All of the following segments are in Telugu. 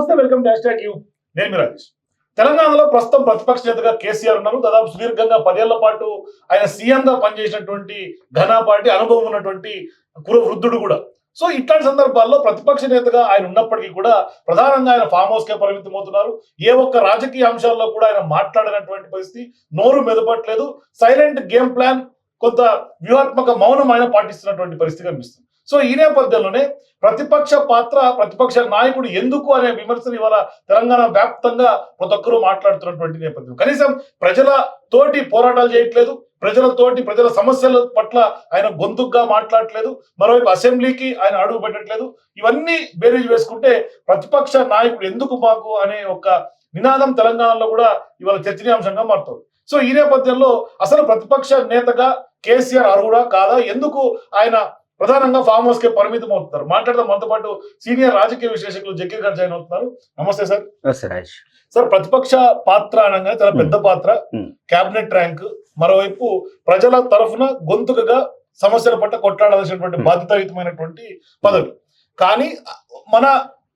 నమస్తే వెల్కమ్ డాష్ ట్యాగ్ యూ. నేను రాజేష్. తెలంగాణలో ప్రస్తుతం ప్రతిపక్ష నేతగా కేసీఆర్ ఉన్నారు. దాదాపు సుదీర్ఘంగా పదేళ్ళ పాటు ఆయన సీఎంగా పనిచేసినటువంటి ఘనాపాటి అనుభవం ఉన్నటువంటి కుర వృద్ధుడు కూడా. సో ఇట్లాంటి సందర్భాల్లో ప్రతిపక్ష నేతగా ఆయన ఉన్నప్పటికీ కూడా ప్రధానంగా ఆయన ఫామ్ హౌస్ కే పరిమితం అవుతున్నారు. ఏ ఒక్క రాజకీయ అంశాల్లో కూడా ఆయన మాట్లాడినటువంటి పరిస్థితి నోరు మెదపట్లేదు. సైలెంట్ గేమ్ ప్లాన్ కొంత వ్యూహాత్మక మౌనం ఆయన పాటిస్తున్నటువంటి పరిస్థితి కనిపిస్తుంది. సో ఈ నేపథ్యంలోనే ప్రతిపక్ష పాత్ర ప్రతిపక్ష నాయకుడు ఎందుకు అనే విమర్శలు ఇవాళ తెలంగాణ వ్యాప్తంగా ప్రతి ఒక్కరూ మాట్లాడుతున్నటువంటి నేపథ్యం. కనీసం ప్రజల తోటి పోరాటాలు చేయట్లేదు ప్రజలతోటి ప్రజల సమస్యల పట్ల ఆయన గొంతుగ్గా మాట్లాడట్లేదు మరోవైపు అసెంబ్లీకి ఆయన అడుగు పెట్టట్లేదు. ఇవన్నీ బేరీజ్ వేసుకుంటే ప్రతిపక్ష నాయకుడు ఎందుకు మాకు అనే ఒక నినాదం తెలంగాణలో కూడా ఇవాళ చర్చనీయాంశంగా మారుతుంది. సో ఈ నేపథ్యంలో అసలు ప్రతిపక్ష నేతగా కేసీఆర్ అర్హుడా కాదా? ఎందుకు ఆయన ప్రధానంగా ఫామ్ హౌస్ కే పరిమితం అవుతున్నారు. మాట్లాడదాం. మనతో పాటు సీనియర్ రాజకీయ విశ్లేషకులు జకీర్ గారు జాయిన్ అవుతున్నారు. నమస్తే సార్. సార్ ప్రతిపక్ష పాత్ర అనగానే చాలా పెద్ద పాత్ర. కేబినెట్ ర్యాంక్ మరోవైపు ప్రజల తరఫున గొంతుకగా సమస్యల పట్ల కొట్లాడాల్సినటువంటి. బాధ్యతాయుతమైనటువంటి పదవి. కానీ మన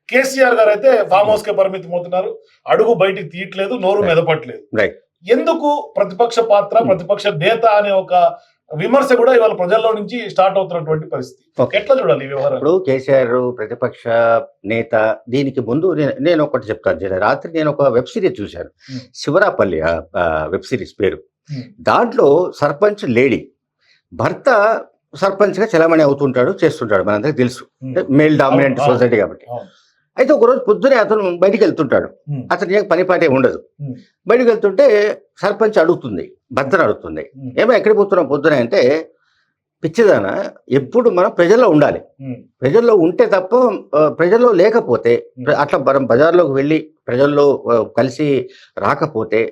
కేసీఆర్ గారు అయితే ఫామ్ హౌస్ కే పరిమితం అవుతున్నారు. అడుగు బయటికి తీయట్లేదు నోరు. మెదపట్లేదు. ఎందుకు ప్రతిపక్ష పాత్ర. ప్రతిపక్ష నేత అనే ఒక విమర్శ కూడా ఇవాళ ప్రజల్లో నుంచి స్టార్ట్ అవుతున్నటువంటి పరిస్థితి. ఎట్లా చూడాలి వ్యవహారం ఇప్పుడు కేసీఆర్ ప్రతిపక్ష నేత దీనికి ముందు నేను- ఒకటి చెప్తాను. రాత్రి నేను ఒక వెబ్ సిరీస్ చూశాను. శివరాపల్లి వెబ్ సిరీస్ పేరు. దాంట్లో సర్పంచ్ లేడీ భర్త సర్పంచ్గా చలామణి అవుతుంటాడు చేస్తుంటాడు మనందరికి తెలుసు మేల్ డామినెంట్. సొసైటీ కాబట్టి. అయితే ఒకరోజు పొద్దునే అతను బయటికి వెళ్తుంటాడు Hmm. అతనికి ఏం పని పాటే ఉండదు. బయటికి వెళ్తుంటే సర్పంచ్ అడుగుతుంది భర్తను అడుగుతుంది. ఏమో ఎక్కడికి పోతున్నాం పొద్దునే అంటే పిచ్చిదాన ఎప్పుడు మనం ప్రజల్లో ఉండాలి. ప్రజల్లో ఉంటే తప్ప ప్రజల్లో లేకపోతే అట్లా మనం బజార్లోకి వెళ్ళి ప్రజల్లో కలిసి రాకపోతే.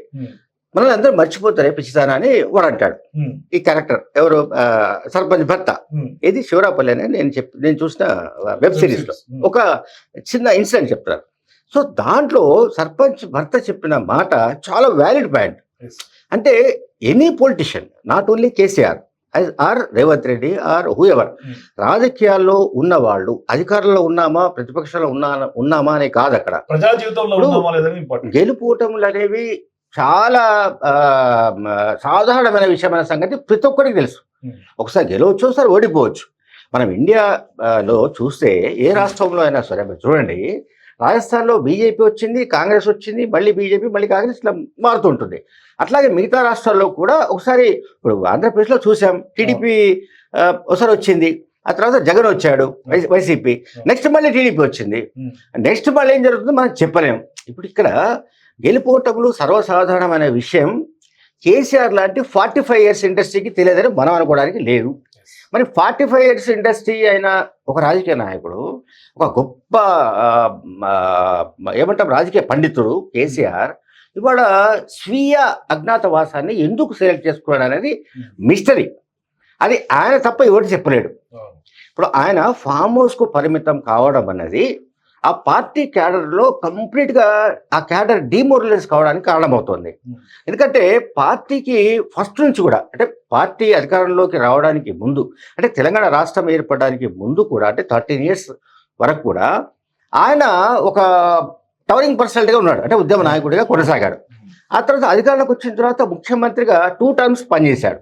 మనల్ని అందరూ మర్చిపోతారే పిచ్చిదాన అని వాడు అంటాడు. ఈ క్యారెక్టర్ ఎవరు సర్పంచ్ భర్త. ఇది శివరాపల్లి అని నేను చెప్ నేను చూసిన వెబ్ సిరీస్లో Hmm. ఒక చిన్న ఇన్సిడెంట్ చెప్తాను సో దాంట్లో సర్పంచ్ భర్త చెప్పిన మాట చాలా వ్యాలిడ్ పాయింట్. అంటే any politician not only KCR or Revanth Reddy or whoever Hmm. రాజకీయాల్లో ఉన్నవాళ్ళు అధికారంలో ఉన్నామా ప్రతిపక్షంలో ఉన్నా ఉన్నామా అనే కాదు అక్కడ. ప్రజా జీవితంలో గెలుపోటములు అనేవి చాలా సాధారణమైన విషయం అనే సంగతి ప్రతి ఒక్కరికి తెలుసు. Hmm. ఒకసారి గెలవచ్చు ఒకసారి ఓడిపోవచ్చు. మనం ఇండియా ఆ, లో చూస్తే ఏ రాష్ట్రంలో అయినా సరే మీరు చూడండి రాజస్థాన్లో బీజేపీ వచ్చింది కాంగ్రెస్ వచ్చింది మళ్ళీ బీజేపీ మళ్ళీ కాంగ్రెస్ ఇట్లా మారుతుంటుంది. అట్లాగే మిగతా రాష్ట్రాల్లో కూడా ఒకసారి ఇప్పుడు ఆంధ్రప్రదేశ్లో చూసాం టీడీపీ ఒకసారి వచ్చింది ఆ తర్వాత జగన్ వచ్చాడు వైసీపీ నెక్స్ట్ మళ్ళీ టీడీపీ వచ్చింది. నెక్స్ట్ మళ్ళీ ఏం జరుగుతుందో మనం చెప్పలేం. ఇప్పుడు ఇక్కడ గెలుపోటములు సర్వసాధారణమైన విషయం కేసీఆర్ లాంటి ఫార్టీ ఫైవ్ ఇయర్స్ ఇండస్ట్రీకి తెలియదని మనం అనుకోవడానికి లేదు. మరి ఫార్టీ ఫైవ్ ఇయర్స్ ఇండస్ట్రీ అయిన ఒక రాజకీయ నాయకుడు ఒక గొప్ప ఏమంటాం రాజకీయ పండితుడు కేసీఆర్ ఇవాళ స్వీయ అజ్ఞాతవాసాన్ని ఎందుకు సెలెక్ట్ చేసుకున్నాడు అనేది మిస్టరీ. అది ఆయన తప్ప ఎవరు చెప్పలేడు. ఇప్పుడు ఆయన ఫామ్ హౌస్కు పరిమితం కావడం అన్నది ఆ పార్టీ క్యాడర్లో కంప్లీట్గా ఆ క్యాడర్ డిమోరలైజ్ కావడానికి కారణమవుతుంది. ఎందుకంటే పార్టీకి ఫస్ట్ నుంచి కూడా అంటే పార్టీ అధికారంలోకి రావడానికి ముందు అంటే తెలంగాణ రాష్ట్రం ఏర్పడడానికి ముందు కూడా అంటే థర్టీన్ ఇయర్స్ వరకు కూడా ఆయన ఒక టవరింగ్ పర్సనాలిటీగా ఉన్నాడు. అంటే ఉద్యమ నాయకుడిగా కొనసాగాడు. ఆ తర్వాత అధికారంలోకి వచ్చిన తర్వాత ముఖ్యమంత్రిగా టూ టర్మ్స్ పనిచేశాడు.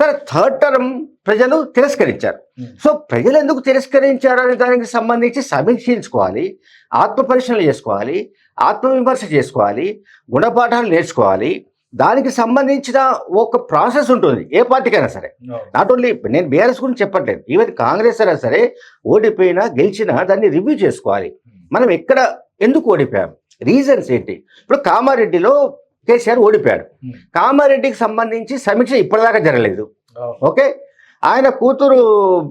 సరే థర్డ్ టర్మ్ ప్రజలు తిరస్కరించారు. Hmm. సో ప్రజలు ఎందుకు తిరస్కరించారు అనే దానికి సంబంధించి సమీక్షించుకోవాలి ఆత్మ పరిశీలన చేసుకోవాలి ఆత్మవిమర్శ చేసుకోవాలి గుణపాఠాలు నేర్చుకోవాలి. దానికి సంబంధించిన ఒక ప్రాసెస్ ఉంటుంది ఏ పార్టీకైనా సరే. నాట్ ఓన్లీ నేను బీఆర్ఎస్ గురించి చెప్పట్లేదు ఈవెన్ కాంగ్రెస్ అయినా సరే ఓడిపోయినా గెలిచినా దాన్ని రివ్యూ చేసుకోవాలి. మనం ఎక్కడ ఎందుకు ఓడిపోయాం? రీజన్స్ ఏంటి? ఇప్పుడు కామారెడ్డిలో కేసీఆర్ ఓడిపోయాడు. కామారెడ్డికి సంబంధించి సమీక్ష ఇప్పటిదాకా జరగలేదు. ఓకే? ఆయన కూతురు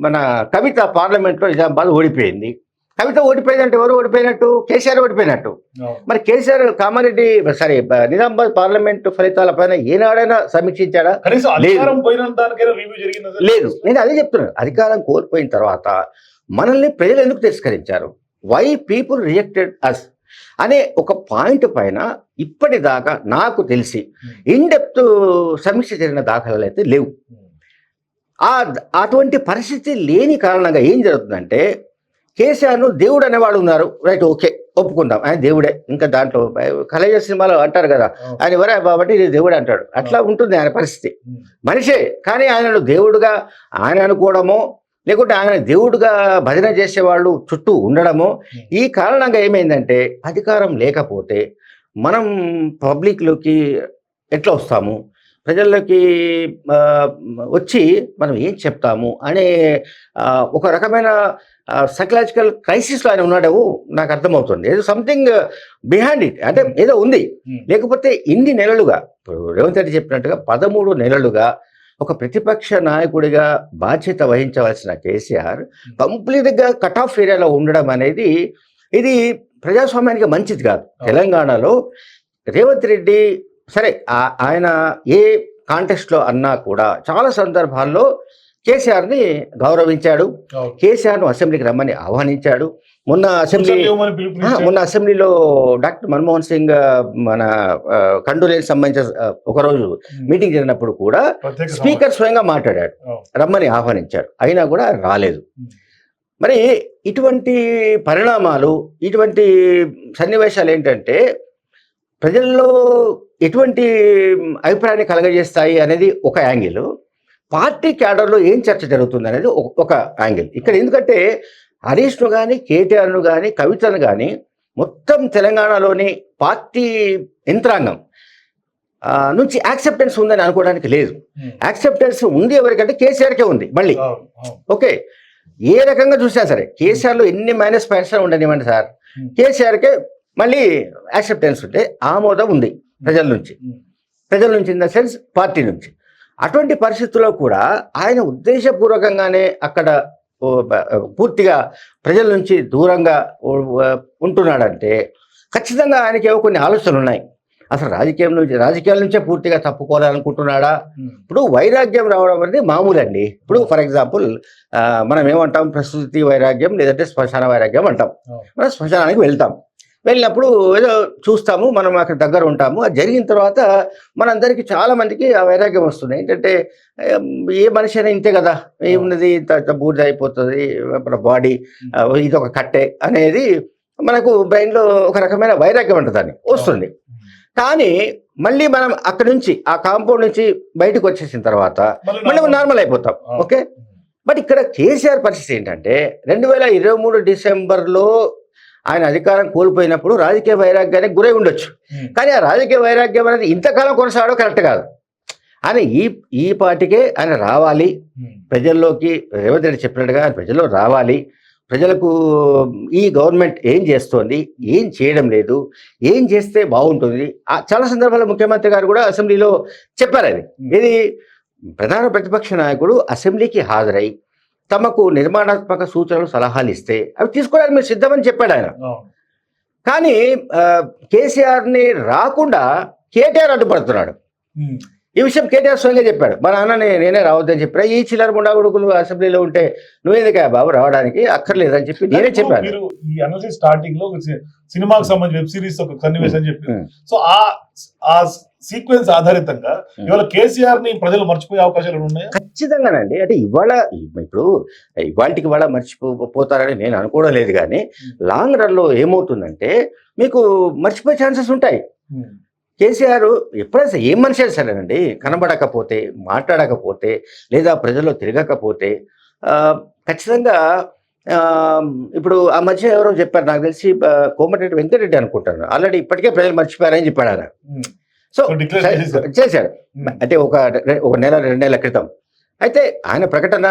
మన కవిత పార్లమెంట్లో నిజామాబాద్ ఓడిపోయింది. కవిత ఓడిపోయిందంటే ఎవరు ఓడిపోయినట్టు? కేసీఆర్ ఓడిపోయినట్టు. మరి కేసీఆర్ కామారెడ్డి సారీ నిజామాబాద్ పార్లమెంట్ ఫలితాల పైన ఏనాడైనా సమీక్షించాడా? లేదు. నేను అదే చెప్తున్నాను. అధికారం కోల్పోయిన తర్వాత మనల్ని ప్రజలు ఎందుకు తిరస్కరించారు? వై పీపుల్ రిజెక్టెడ్ అస్ అనే ఒక పాయింట్ పైన ఇప్పటిదాకా నాకు తెలిసి ఇన్ డెప్త్ సమీక్ష జరిగిన దాఖలాలు అయితే లేవు. ఆ అటువంటి పరిస్థితి లేని కారణంగా ఏం జరుగుతుందంటే కేసీఆర్ను దేవుడు అనేవాడు ఉన్నారు. రైట్ ఓకే ఒప్పుకుందాం. ఆయన దేవుడే. ఇంకా దాంట్లో కలయ్య సినిమాలో అంటారు కదా ఆయన ఎవరే కాబట్టి ఇది దేవుడు అంటాడు. అట్లా ఉంటుంది ఆయన పరిస్థితి. మనిషే కానీ ఆయనను దేవుడుగా ఆయన అనుకోవడమో లేకుంటే ఆయన దేవుడుగా భజన చేసేవాళ్ళు చుట్టూ ఉండడమో. ఈ కారణంగా ఏమైందంటే అధికారం లేకపోతే మనం పబ్లిక్లోకి ఎట్లా వస్తాము? ప్రజల్లోకి వచ్చి మనం ఏం చెప్తాము? అనే ఒక రకమైన సైకలాజికల్ క్రైసిస్లో ఆయన ఉన్నాడు నాకు అర్థమవుతుంది. ఏదో సంథింగ్ బిహైండ్ ఇట్ అంటే ఏదో ఉంది. లేకపోతే ఇన్ని నెలలుగా ఇప్పుడు రేవంత్ రెడ్డి చెప్పినట్టుగా పదమూడు నెలలుగా ఒక ప్రతిపక్ష నాయకుడిగా బాధ్యత వహించవలసిన కేసీఆర్ కంప్లీట్గా కట్ ఆఫ్ ఏరియాలో ఉండడం అనేది ఇది ప్రజాస్వామ్యానికి మంచిది కాదు. తెలంగాణలో రేవంత్ రెడ్డి సరే ఆయన ఏ కాంటెస్ట్లో అన్నా కూడా చాలా సందర్భాల్లో కేసీఆర్ని గౌరవించాడు. కేసీఆర్ను అసెంబ్లీకి రమ్మని ఆహ్వానించాడు. మొన్న అసెంబ్లీ మొన్న అసెంబ్లీలో డాక్టర్ మన్మోహన్ సింగ్ మన కండోలేకి సంబంధించిన ఒకరోజు మీటింగ్ జరిగినప్పుడు కూడా స్పీకర్ స్వయంగా మాట్లాడాడు. రమ్మని ఆహ్వానించాడు. అయినా కూడా రాలేదు. మరి ఇటువంటి పరిణామాలు ఇటువంటి సన్నివేశాలు ఏంటంటే ప్రజల్లో ఎటువంటి అభిప్రాయాన్ని కలగజేస్తాయి అనేది ఒక యాంగిల్. పార్టీ క్యాడర్లో ఏం చర్చ జరుగుతుంది అనేది ఒక- యాంగిల్. ఇక్కడ ఎందుకంటే హరీష్ను కానీ కేటీఆర్ను కానీ కవితను కానీ మొత్తం తెలంగాణలోని పార్టీ యంత్రాంగం నుంచి యాక్సెప్టెన్స్ ఉందని అనుకోవడానికి లేదు. యాక్సెప్టెన్స్ ఉంది ఎవరికంటే కేసీఆర్కే ఉంది మళ్ళీ. ఓకే. ఏ రకంగా చూసినా సరే కేసీఆర్లో ఎన్ని మైనస్ పాయింట్స్ ఉండనివ్వండి సార్. కేసీఆర్కే మళ్ళీ యాక్సెప్టెన్స్ ఉంటే ఆమోదం ఉంది ప్రజల నుంచి. ప్రజల నుంచి ఇన్ ద సెన్స్ పార్టీ నుంచి. అటువంటి పరిస్థితుల్లో కూడా ఆయన ఉద్దేశపూర్వకంగానే అక్కడ పూర్తిగా ప్రజల నుంచి దూరంగా ఉంటున్నాడంటే ఖచ్చితంగా ఆయనకి ఏవో కొన్ని ఆలోచనలు ఉన్నాయి. అసలు రాజకీయం నుంచి రాజకీయాల నుంచే పూర్తిగా తప్పుకోవాలనుకుంటున్నాడా? ఇప్పుడు వైరాగ్యం రావడం అనేది మామూలు అండి ఇప్పుడు ఫర్ ఎగ్జాంపుల్ మనం ఏమంటాం? ప్రసూతి వైరాగ్యం లేదంటే శ్మశాన వైరాగ్యం అంటాం. అవును. మనం శ్మశానానికి వెళ్తాం. వెళ్ళినప్పుడు ఏదో చూస్తాము మనం అక్కడ దగ్గర ఉంటాము. అది జరిగిన తర్వాత మనందరికీ చాలా మందికి ఆ వైరాగ్యం వస్తుంది. ఏంటంటే ఏం, మనిషి అయినా ఇంతే కదా? ఏమున్నది? బూడిద అయిపోతుంది మన బాడీ ఇది ఒక కట్టె అనేది మనకు బ్రెయిన్లో ఒక రకమైన వైరాగ్యం ఉంటుందని వస్తుంది. కానీ మళ్ళీ మనం అక్కడి నుంచి ఆ కాంపౌండ్ నుంచి బయటకు వచ్చేసిన తర్వాత మళ్ళీ నార్మల్. అయిపోతాం. ఓకే? బట్ ఇక్కడ కేసీఆర్ పరిస్థితి ఏంటంటే రెండు వేల ఇరవై మూడు డిసెంబర్లో ఆయన అధికారం కోల్పోయినప్పుడు రాజకీయ వైరాగ్యానికి గురై ఉండొచ్చు. కానీ ఆ రాజకీయ వైరాగ్యం అనేది ఇంతకాలం కొనసాగడం కరెక్ట్ కాదు. ఆయన ఈ ఈ పార్టీకే ఆయన రావాలి. ప్రజల్లోకి రేవంత్ రెడ్డి చెప్పినట్టుగా ప్రజల్లో రావాలి. ప్రజలకు ఈ గవర్నమెంట్ ఏం చేస్తోంది ఏం చేయడం లేదు ఏం చేస్తే బాగుంటుంది? చాలా సందర్భాల్లో ముఖ్యమంత్రి గారు కూడా అసెంబ్లీలో చెప్పారు అది. ఇది ప్రధాన ప్రతిపక్ష నాయకుడు అసెంబ్లీకి హాజరై తమకు నిర్మాణాత్మక సూచనలు సలహాలు ఇస్తే అవి తీసుకోవడానికి మీరు సిద్ధమని చెప్పాడు ఆయన. కానీ కేసీఆర్ని రాకుండా కేటీఆర్ అడ్డుపడుతున్నాడు. ఈ విషయం కేటీఆర్ స్వయంగా చెప్పాడు. మా నాన్నని నేనే రావద్దని చెప్పా ఈ చిల్లర ముండా కొడుకులు అసెంబ్లీలో ఉంటే నువ్వేందుకా బాబు రావడానికి అక్కర్లేదని చెప్పి నేనే చెప్పాను. ఈ అనాలిసిస్ స్టార్టింగ్లో సినిమాకి సంబంధించి వెబ్ సిరీస్ ఒక సన్నివేశం Hmm. సో ఆ సీక్వెన్స్ ఆధారితంగా Hmm. ఇవాళ కేసీఆర్ని ప్రజలు మర్చిపోయే అవకాశాలు ఉన్నాయా? ఖచ్చితంగానండి. అంటే ఇవాళ ఇప్పుడు ఇవాళకి ఇవాళ మర్చిపోతారని నేను అనుకోవడం లేదు కానీ లాంగ్ రన్లో ఏమవుతుందంటే మీకు మర్చిపోయే ఛాన్సెస్ ఉంటాయి. కేసీఆర్ ఎప్పుడైనా ఏం మనిషి సరేనండి కనబడకపోతే మాట్లాడకపోతే లేదా ప్రజల్లో తిరగకపోతే ఖచ్చితంగా ఇప్పుడు ఆ మధ్య ఎవరో చెప్పారు నాకు తెలిసి కోమటిరెడ్డి వెంకటరెడ్డి అనుకుంటాను. ఆల్రెడీ ఇప్పటికే ప్రజలు మర్చిపోయారని చెప్పాడు ఆయన Hmm. సో. చేశాడు. అంటే ఒక ఒక నెల రెండు నెలల క్రితం. అయితే ఆయన ప్రకటన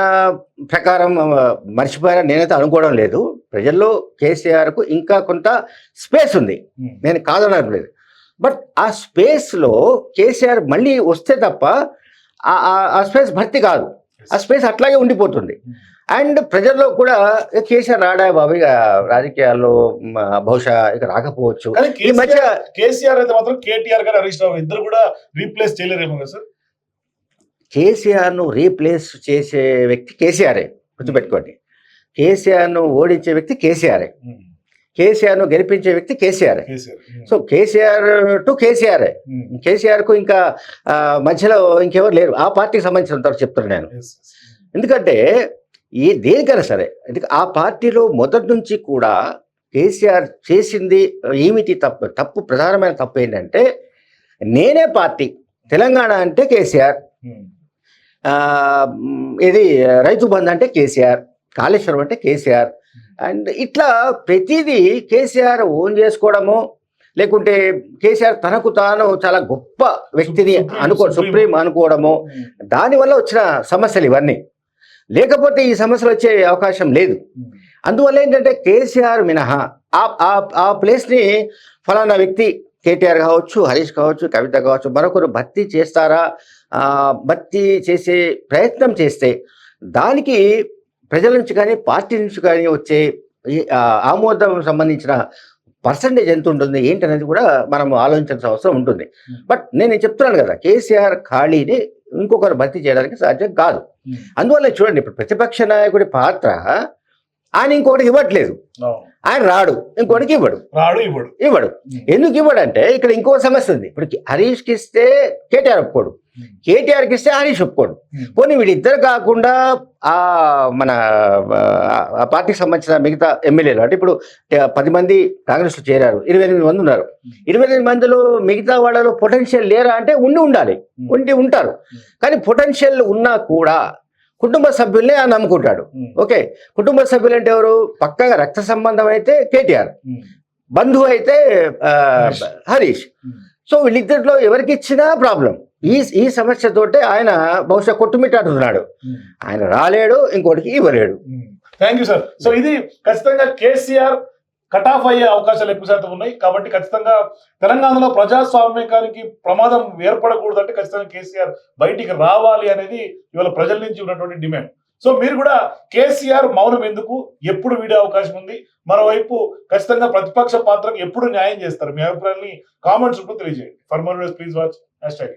ప్రకారం మర్చిపోయారని నేనైతే అనుకోవడం లేదు. ప్రజల్లో కేసీఆర్కు ఇంకా కొంత స్పేస్ ఉంది. Hmm. నేను కాదనడం లేదు బట్ ఆ స్పేస్లో కేసీఆర్ మళ్ళీ వస్తే తప్ప ఆ- స్పేస్ భర్తీ కాదు. ఆ స్పేస్ అట్లాగే ఉండిపోతుంది. అండ్ ప్రజల్లో కూడా కేసీఆర్ రాడా బాబు? ఇక రాజకీయాల్లో బహుశా ఇక రాకపోవచ్చు. ఈ మధ్య కేసీఆర్ కేసీఆర్ అయితే మాత్రం కేటీఆర్ గారు హరీష్ రావు ఇద్దరు కూడా రీప్లేస్ చేయలేరేమో కదా సార్? కేసీఆర్ను రీప్లేస్ చేసే వ్యక్తి కేసీఆరే గుర్తుపెట్టుకోండి. కేసీఆర్ను ఓడించే వ్యక్తి కేసీఆరే. కేసీఆర్ను గెలిపించే వ్యక్తి KCR. KCR. So KCR to KCR. కేసీఆర్కు ఇంకా మధ్యలో ఇంకెవరు లేరు. ఆ పార్టీకి సంబంధించినంత వరకు చెప్తున్నాను నేను. ఎందుకంటే ఏ దేనికైనా సరే. ఎందుకంటే ఆ పార్టీలో మొదటి నుంచి కూడా కేసీఆర్ చేసింది ఏమిటి తప్పు? తప్పు ప్రధానమైన తప్పు ఏంటంటే నేనే పార్టీ. తెలంగాణ అంటే కేసీఆర్. ఇది రైతు బంధు అంటే కేసీఆర్. కాళేశ్వరం అంటే కేసీఆర్. అండ్ ఇట్లా ప్రతిదీ కేసీఆర్ ఓన్ చేసుకోవడము లేకుంటే కేసీఆర్ తనకు తాను చాలా గొప్ప వ్యక్తిని అనుకో సుప్రీం. అనుకోవడము దానివల్ల వచ్చిన సమస్యలు ఇవన్నీ. లేకపోతే ఈ సమస్యలు వచ్చే అవకాశం లేదు. అందువల్ల ఏంటంటే కేసీఆర్ మినహా ఆ ఆ- ఆ ప్లేస్ని ఫలానా వ్యక్తి కేటీఆర్ కావచ్చు హరీష్ కావచ్చు కవిత కావచ్చు మరొకరు భర్తీ చేస్తారా భర్తీ చేసే ప్రయత్నం చేస్తే దానికి ప్రజల నుంచి కానీ పార్టీ నుంచి కానీ వచ్చే ఆమోదం సంబంధించిన పర్సంటేజ్ ఎంత ఉంటుంది ఏంటనేది కూడా మనం ఆలోచించాల్సిన అవసరం ఉంటుంది. బట్ నేను చెప్తున్నాను కదా కేసీఆర్ ఖాళీని ఇంకొకరు భర్తీ చేయడానికి సాధ్యం కాదు. ఉమ్, అందువల్ల చూడండి ఇప్పుడు ప్రతిపక్ష నాయకుడి పాత్ర ఆయన ఇంకొకటికి ఇవ్వట్లేదు. ఆయన రాడు ఇంకోటికి ఇవ్వడు. రాడు ఇవ్వడు. ఇవ్వడు. ఎందుకు ఇవ్వడంటే ఇక్కడ ఇంకో సమస్య ఉంది. ఇప్పుడు హరీష్కి ఇస్తే కేటీఆర్ ఒప్పుకోడు. కేటీఆర్కి ఇస్తే హరీష్ ఒప్పుకోడు. పోనీ వీడిద్దరు కాకుండా ఆ మన ఆ, పార్టీకి సంబంధించిన మిగతా ఎమ్మెల్యేలు అంటే ఇప్పుడు పది మంది కాంగ్రెస్లో చేరారు ఇరవై ఎనిమిది మంది ఉన్నారు. ఇరవై ఎనిమిది మందిలో మిగతా వాళ్ళలో పొటెన్షియల్ లేరా అంటే ఉండి ఉండాలి. ఉండి ఉంటారు. కానీ పొటెన్షియల్ ఉన్నా కూడా కుటుంబ సభ్యుల్నే ఆయన నమ్ముకుంటాడు. ఓకే. కుటుంబ సభ్యులు అంటే ఎవరు? పక్కగా రక్త సంబంధం అయితే కేటీఆర్ బంధువు అయితే హరీష్. సో వీళ్ళిద్దరిలో ఎవరికి ఇచ్చినా ప్రాబ్లం. ఈ ఈ సమస్యతోటే ఆయన బహుశా కొట్టుమిట్టాడుతున్నాడు. ఆయన రాలేడు ఇంకోటికి ఇవ్వలేడు. Thank you sir. సో ఇది ఖచ్చితంగా కేసీఆర్ కట్ ఆఫ్ అయ్యే అవకాశాలు ఎక్కువ శాతం ఉన్నాయి. కాబట్టి ఖచ్చితంగా తెలంగాణలో ప్రజాస్వామ్యానికి ప్రమాదం ఏర్పడకూడదంటే ఖచ్చితంగా కేసీఆర్ బయటికి రావాలి అనేది ఇవాళ ప్రజల నుంచి ఉన్నటువంటి డిమాండ్. సో మీరు కూడా కేసీఆర్ మౌనం ఎందుకు? ఎప్పుడు వీడే అవకాశం ఉంది. మరోవైపు ఖచ్చితంగా ప్రతిపక్ష పాత్రకు ఎప్పుడు న్యాయం చేస్తారు? మీ అభిప్రాయాన్ని కామెంట్స్ రూపంలో తెలియజేయండి. For more please watch hashtag